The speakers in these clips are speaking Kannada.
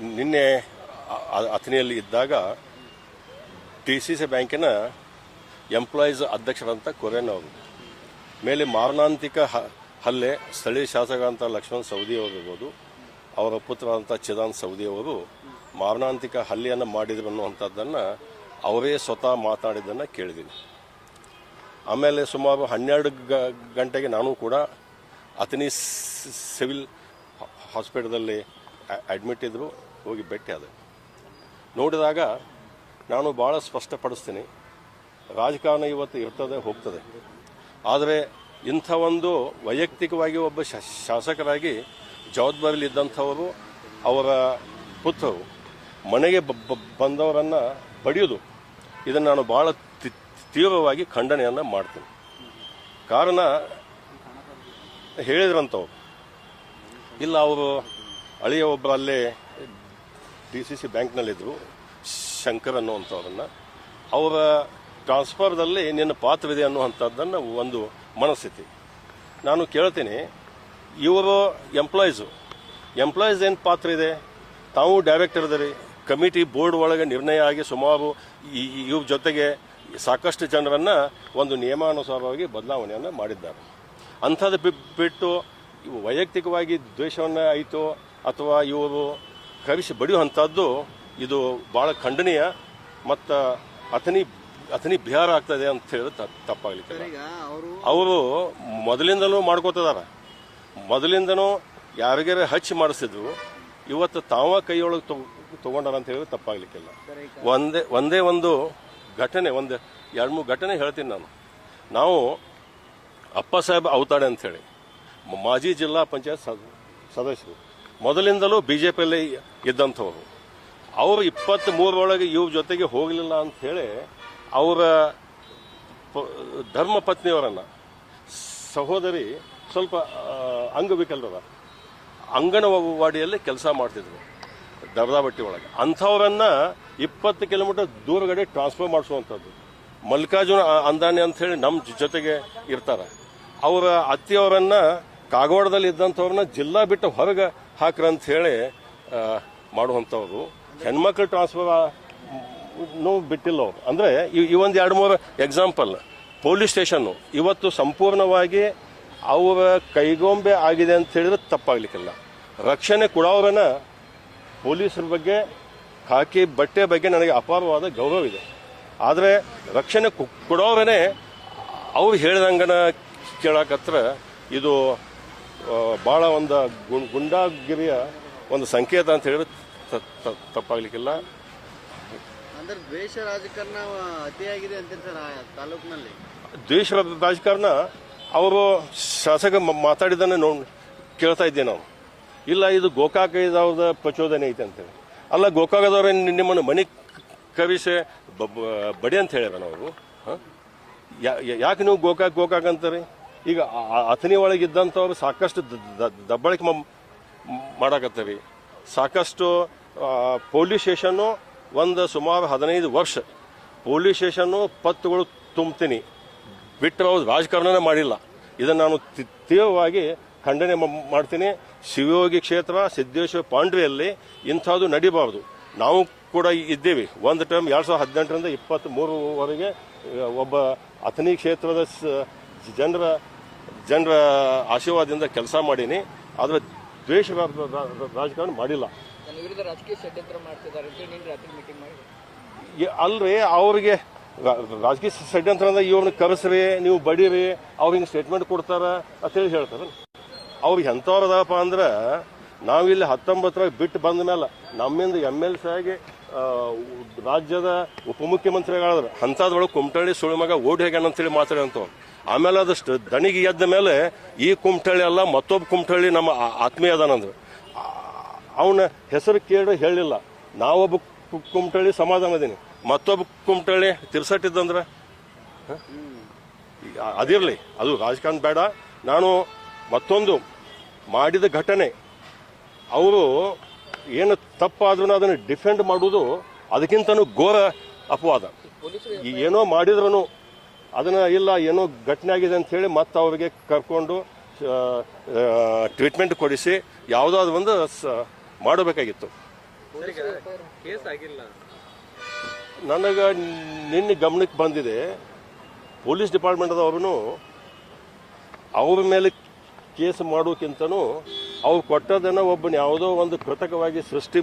ನಿನ್ನೆ ಅ- ಅ- ಅಥಣಿಯಲ್ಲಿ ಇದ್ದಾಗ ಡಿ ಸಿ ಸಿ ಬ್ಯಾಂಕಿನ ಎಂಪ್ಲಾಯೀಸ್ ಅಧ್ಯಕ್ಷರಂತ ಕೊರೇನ್ ಅವರು, ಮೇಲೆ ಮಾರಣಾಂತಿಕ ಹಲ್ಲೆ, ಸ್ಥಳೀಯ ಶಾಸಕ ಅಂತ ಲಕ್ಷ್ಮಣ್ ಸೌದಿ ಅವರಿರ್ಬೋದು, ಅವರ ಪುತ್ರ ಅಂತ ಚಿದಾನ್ ಸೌದಿ ಅವರು ಮಾರಣಾಂತಿಕ ಹಲ್ಲೆಯನ್ನು ಮಾಡಿದ್ರು ಅನ್ನುವಂಥದ್ದನ್ನು ಅವರೇ ಸ್ವತಃ ಮಾತಾಡಿದ್ದನ್ನು ಕೇಳಿದ್ದೀನಿ. ಆಮೇಲೆ ಸುಮಾರು ಹನ್ನೆರಡು ಗಂಟೆಗೆ ನಾನು ಕೂಡ ಅಥನಿ ಸಿವಿಲ್ ಹಾಸ್ಪಿಟಲಲ್ಲಿ ಅಡ್ಮಿಟ್ ಇದ್ದರು ಹೋಗಿ ಭೇಟಿ ಆದೆ. ನೋಡಿದಾಗ ನಾನು ಭಾಳ ಸ್ಪಷ್ಟಪಡಿಸ್ತೀನಿ. ರಾಜಕಾರಣ ಇವತ್ತು ಇರ್ತದೆ, ಹೋಗ್ತದೆ. ಆದರೆ ಇಂಥ ಒಂದು ವೈಯಕ್ತಿಕವಾಗಿ ಒಬ್ಬ ಶಾಸಕರಾಗಿ ಶಾಸಕರಾಗಿ ಜವಾಬ್ದಾರಿಲಿದ್ದಂಥವರು ಅವರ ಪುತ್ರರು, ಮನೆಗೆ ಬಂದವರನ್ನು ಬಡಿಯೋದು ಇದನ್ನು ನಾನು ಭಾಳ ತೀವ್ರವಾಗಿ ಖಂಡನೆಯನ್ನು ಮಾಡ್ತೀನಿ. ಕಾರಣ ಹೇಳಿದ್ರಂಥವ್ರು ಇಲ್ಲ, ಅವರು ಅಳಿಯ ಒಬ್ಬರಲ್ಲೇ ಡಿ ಸಿ ಸಿ ಬ್ಯಾಂಕ್ನಲ್ಲಿದ್ದರು ಶಂಕರ್ ಅನ್ನುವಂಥವ್ರನ್ನ ಅವರ ಟ್ರಾನ್ಸ್ಫರ್ದಲ್ಲಿ ನಿನ್ನ ಪಾತ್ರವಿದೆ ಅನ್ನುವಂಥದ್ದನ್ನು ಒಂದು ಮನಸ್ಥಿತಿ. ನಾನು ಕೇಳ್ತೀನಿ, ಇವರು ಎಂಪ್ಲಾಯೀಸು. ಎಂಪ್ಲಾಯೀಸ್ ಏನು ಪಾತ್ರ ಇದೆ ತಾವು ಡೈರೆಕ್ಟರ್ ಇದ್ದೀರಿ, ಕಮಿಟಿ ಬೋರ್ಡ್ ಒಳಗೆ ನಿರ್ಣಯ ಆಗಿ ಸುಮಾರು ಇವ್ರ ಜೊತೆಗೆ ಸಾಕಷ್ಟು ಜನರನ್ನು ಒಂದು ನಿಯಮಾನುಸಾರವಾಗಿ ಬದಲಾವಣೆಯನ್ನು ಮಾಡಿದ್ದಾರೆ. ಅಂಥದ್ದು ಬಿಟ್ಟು ವೈಯಕ್ತಿಕವಾಗಿ ದ್ವೇಷವನ್ನು ಆಯಿತು ಅಥವಾ ಇವರು ಕವಿಸಿ ಬಡಿಯುವಂಥದ್ದು ಇದು ಭಾಳ ಖಂಡನೀಯ ಮತ್ತು ಅಥನಿ ಅಥನಿ ಬಿಹಾರ ಆಗ್ತದೆ ಅಂತ ಹೇಳಿದ್ರೆ ತಪ್ಪಾಗ್ಲಿಕ್ಕೆ ಅವರು ಮೊದಲಿಂದಲೂ ಮಾಡ್ಕೋತಿದ್ದಾರೆ. ಮೊದಲಿಂದನೂ ಯಾರಿಗಾರ ಹಚ್ಚಿ ಮಾಡಿಸಿದ್ರು ಇವತ್ತು ತಾವ ಕೈಯೊಳಗೆ ತಗೊಂಡಾರ ಅಂತ ಹೇಳಿದ್ರೆ ತಪ್ಪಾಗಲಿಕ್ಕಿಲ್ಲ. ಒಂದೇ ಒಂದೇ ಒಂದು ಘಟನೆ ಒಂದು ಎರಡು ಮೂರು ಘಟನೆ ಹೇಳ್ತೀನಿ ನಾನು. ನಾವು ಅಪ್ಪ ಸಾಹೇಬ್ ಅವತಾಡೆ ಅಂತ ಹೇಳಿ ಮ- ಮಾಜಿ ಜಿಲ್ಲಾ ಪಂಚಾಯತ್ ಸದ- ಸದಸ್ಯರು. ಮೊದಲಿಂದಲೂ ಬಿ ಜೆ ಪಿಯಲ್ಲಿ ಇದ್ದಂಥವ್ರು. ಅವರು ಇಪ್ಪತ್ತ್ ಮೂರರೊಳಗೆ ಇವ್ರ ಜೊತೆಗೆ ಹೋಗಲಿಲ್ಲ ಅಂತ ಹೇಳಿ ಅವರ ಧರ್ಮ ಪತ್ನಿಯವರನ್ನು, ಸಹೋದರಿ ಸ್ವಲ್ಪ ಅಂಗವಿಕಲರ ಅಂಗನವಾಡಿಯಲ್ಲಿ ಕೆಲಸ ಮಾಡ್ತಿದ್ರು ದರ್ದಾಬಟ್ಟಿ ಒಳಗೆ. ಅಂಥವರನ್ನು ಇಪ್ಪತ್ತು ಕಿಲೋಮೀಟರ್ ದೂರಗಡೆ ಟ್ರಾನ್ಸ್ಫರ್ ಮಾಡಿಸುವಂಥದ್ದು. ಮಲ್ಲಿಕಾರ್ಜುನ ಅಂದಾನೆ ಅಂತ ಹೇಳಿ ನಮ್ಮ ಜೊತೆಗೆ ಇರ್ತಾರೆ. ಅವರ ಅತ್ತಿಯವರನ್ನು ಕಾಗವಾಡದಲ್ಲಿ ಇದ್ದಂಥವ್ರನ್ನ ಜಿಲ್ಲಾ ಬಿಟ್ಟು ಹೊರಗೆ ಹಾಕ್ರ ಅಂತ ಹೇಳಿ ಮಾಡುವಂಥವ್ರು. ಹೆಣ್ಮಕ್ಳು ಟ್ರಾನ್ಸ್ಫರ್ ಬಿಟ್ಟಿಲ್ಲ ಅವರು. ಅಂದರೆ ಈ ಒಂದು ಎರಡು ಮೂರು ಎಕ್ಸಾಂಪಲ್ ಪೊಲೀಸ್ ಸ್ಟೇಷನ್ನು ಇವತ್ತು ಸಂಪೂರ್ಣವಾಗಿ ಅವರ ಕೈಗೊಂಬೆ ಆಗಿದೆ ಅಂತ ಹೇಳಿದ್ರೆ ತಪ್ಪಾಗಲಿಕ್ಕಿಲ್ಲ. ರಕ್ಷಣೆ ಕೊಡೋರನ್ನ ಪೊಲೀಸರ ಬಗ್ಗೆ ಹಾಕಿ ಬಟ್ಟೆ ಬಗ್ಗೆ ನನಗೆ ಅಪಾರವಾದ ಗೌರವ ಇದೆ. ಆದರೆ ರಕ್ಷಣೆ ಕೊಡೋರೇ ಅವ್ರು ಹೇಳಿದಂಗನ ಕೇಳಕತ್ರ ಇದು ಭಾಳ ಒಂದು ಗುಂ- ಗುಂಡಾಗಿರಿಯ ಒಂದು ಸಂಕೇತ ಅಂತ ಹೇಳಿದ್ರೆ ತಪ್ಪಾಗ್ಲಿಕ್ಕಿಲ್ಲ. ಅಂದ್ರೆ ದ್ವೇಷ ರಾಜಕಾರಣ ಅತಿಯಾಗಿದೆ ಅಂತ ಸರ್ ತಾಲೂಕಿನಲ್ಲಿ. ದ್ವೇಷ ರಾಜಕಾರಣ ಅವರು ಶಾಸಕ ಮ- ಮಾತಾಡಿದ್ದನ್ನು ನೋ ಕೇಳ್ತಾ ಇದ್ದೆ ನಾವು. ಇಲ್ಲ ಇದು ಗೋಕಾಕ ಇದಾವ್ದ ಪ್ರಚೋದನೆ ಐತೆ ಅಂತೇಳಿ ಅಲ್ಲ ಗೋಕಾಕದವ್ರ ನಿಮ್ಮನ್ನು ಮನೆ ಕವಿಸೆ ಬಡಿ ಅಂತ ಹೇಳ್ಯಾರ ನಾವು ಹ? ಯಾ- ಯಾ- ಯಾಕೆ ನೀವು ಗೋಕಾಕ್ ಗೋಕಾಕ್ ಅಂತಾರೆ? ಈಗ ಅಥಣಿ ಒಳಗಿದ್ದಂಥವ್ರು ಸಾಕಷ್ಟು ದಬ್ಬಾಳಿಕೆ ಮಾಡಾಕತ್ತೀವಿ ಸಾಕಷ್ಟು ಪೊಲೀಸ್ ಸ್ಟೇಷನ್ನು ಒಂದು ಸುಮಾರು ಹದಿನೈದು ವರ್ಷ ಪೊಲೀಸ್ ಸ್ಟೇಷನ್ನು ಪತ್ತುಗಳು ತುಂಬ್ತೀನಿ. ಬಿಟ್ಟರೆ ಅವ್ರು ರಾಜಕಾರಣನೇ ಮಾಡಿಲ್ಲ. ಇದನ್ನು ನಾನು ತೀವ್ರವಾಗಿ ಖಂಡನೆ ಮಾಡ್ತೀನಿ. ಶಿವಯೋಗಿ ಕ್ಷೇತ್ರ, ಸಿದ್ದೇಶ್ವರ ಪಾಂಡ್ರೆಯಲ್ಲಿ ಇಂಥದ್ದು ನಡಿಬಾರ್ದು. ನಾವು ಕೂಡ ಇದ್ದೇವೆ. ಒಂದು ಟೈಮ್ ಎರಡು ಸಾವಿರದ ಹದಿನೆಂಟರಿಂದ ಇಪ್ಪತ್ತ್ ಮೂರವರೆಗೆ ಒಬ್ಬ ಅಥಣಿ ಕ್ಷೇತ್ರದ ಜನರ ಜನರ ಆಶೀರ್ವಾದದಿಂದ ಕೆಲಸ ಮಾಡೀನಿ ಆದರೆ ದ್ವೇಷ ರಾಜಕಾರಣ ಮಾಡಿಲ್ಲ. ಅಲ್ರಿ ಅವ್ರಿಗೆ ರಾಜಕೀಯ ಷಡ್ಯಂತ್ರ ಅಂದ್ರೆ ಇವ್ರನ್ನ ಕರೆಸ್ರಿ ನೀವು ಬಡೀರಿ ಅವ್ರು ಹಿಂಗೆ ಸ್ಟೇಟ್ಮೆಂಟ್ ಕೊಡ್ತಾರ ಅಂತೇಳಿ ಹೇಳ್ತಾರೆ ಅವ್ರಿಗೆ ಎಂಥವ್ರದಪ್ಪ ಅಂದ್ರೆ ನಾವಿಲ್ಲಿ ಹತ್ತೊಂಬತ್ತರಾಗ ಬಿಟ್ಟು ಬಂದ ಮೇಲೆ ನಮ್ಮಿಂದ ಎಂ ಎಲ್ ಸಿ ಆಗಿ ರಾಜ್ಯದ ಉಪಮುಖ್ಯಮಂತ್ರಿಗಳಾದ್ರೆ ಅಂಥದ್ರೊಳಗೆ ಕುಮಟಳ್ಳಿ ಸುಳಿ ಮಗ ಓಡಿ ಹೋಗ್ಯಾನ ಅಂತೇಳಿ ಮಾತಾಡಂತ ಆಮೇಲೆ ಅದಷ್ಟು ದಣಿಗೆ ಎದ್ದ ಮೇಲೆ ಈ ಕುಮಟಳ್ಳಿ ಅಲ್ಲ, ಮತ್ತೊಬ್ಬ ಕುಮಟಳ್ಳಿ ನಮ್ಮ ಆತ್ಮೀಯ ಅದಾನಂದ್ರು. ಅವನ ಹೆಸರು ಕೇಳಿ ಹೇಳಿಲ್ಲ. ನಾವೊಬ್ಬ ಕುಮಟಳ್ಳಿ ಸಮಾಧಾನ ಅದೀನಿ. ಮತ್ತೊಬ್ಬ ಕುಮಟಳ್ಳಿ ತಿರ್ಸಟ್ಟಿದ್ದಂದ್ರೆ ಅದಿರ್ಲಿ. ಅದು ರಾಜಕಾರಣ ಬೇಡ. ನಾನು ಮತ್ತೊಂದು ಮಾಡಿದ ಘಟನೆ. ಅವರು ಏನು ತಪ್ಪಾದ್ರೂ ಅದನ್ನು ಡಿಫೆಂಡ್ ಮಾಡುವುದು ಅದಕ್ಕಿಂತನೂ ಘೋರ ಅಪವಾದ. ಏನೋ ಮಾಡಿದ್ರೂ ಅದನ್ನು ಇಲ್ಲ, ಏನೋ ಘಟನೆ ಆಗಿದೆ ಅಂತ ಹೇಳಿ ಮತ್ತೆ ಅವರಿಗೆ ಕರ್ಕೊಂಡು ಟ್ರೀಟ್ಮೆಂಟ್ ಕೊಡಿಸಿ ಯಾವುದಾದ್ರು ಒಂದು ಮಾಡಬೇಕಾಗಿತ್ತು. ನನಗೆ ನಿನ್ನೆ ಗಮನಕ್ಕೆ ಬಂದಿದೆ, ಪೊಲೀಸ್ ಡಿಪಾರ್ಟ್ಮೆಂಟ್ದವ್ರು ಅವ್ರ ಮೇಲೆ ಕೇಸ್ ಮಾಡೋಕ್ಕಿಂತನೂ ಅವ್ರು ಕೊಟ್ಟದನ್ನು ಒಬ್ಬನ ಯಾವುದೋ ಒಂದು ಕೃತಕವಾಗಿ ಸೃಷ್ಟಿ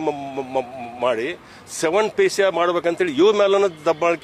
ಮಾಡಿ ಸೆವೆನ್ ಪೈಸೆ ಮಾಡ್ಬೇಕಂತೇಳಿ ಇವ್ರ ಮೇಲೂ ದಬ್ಬಾಳಿಕೆ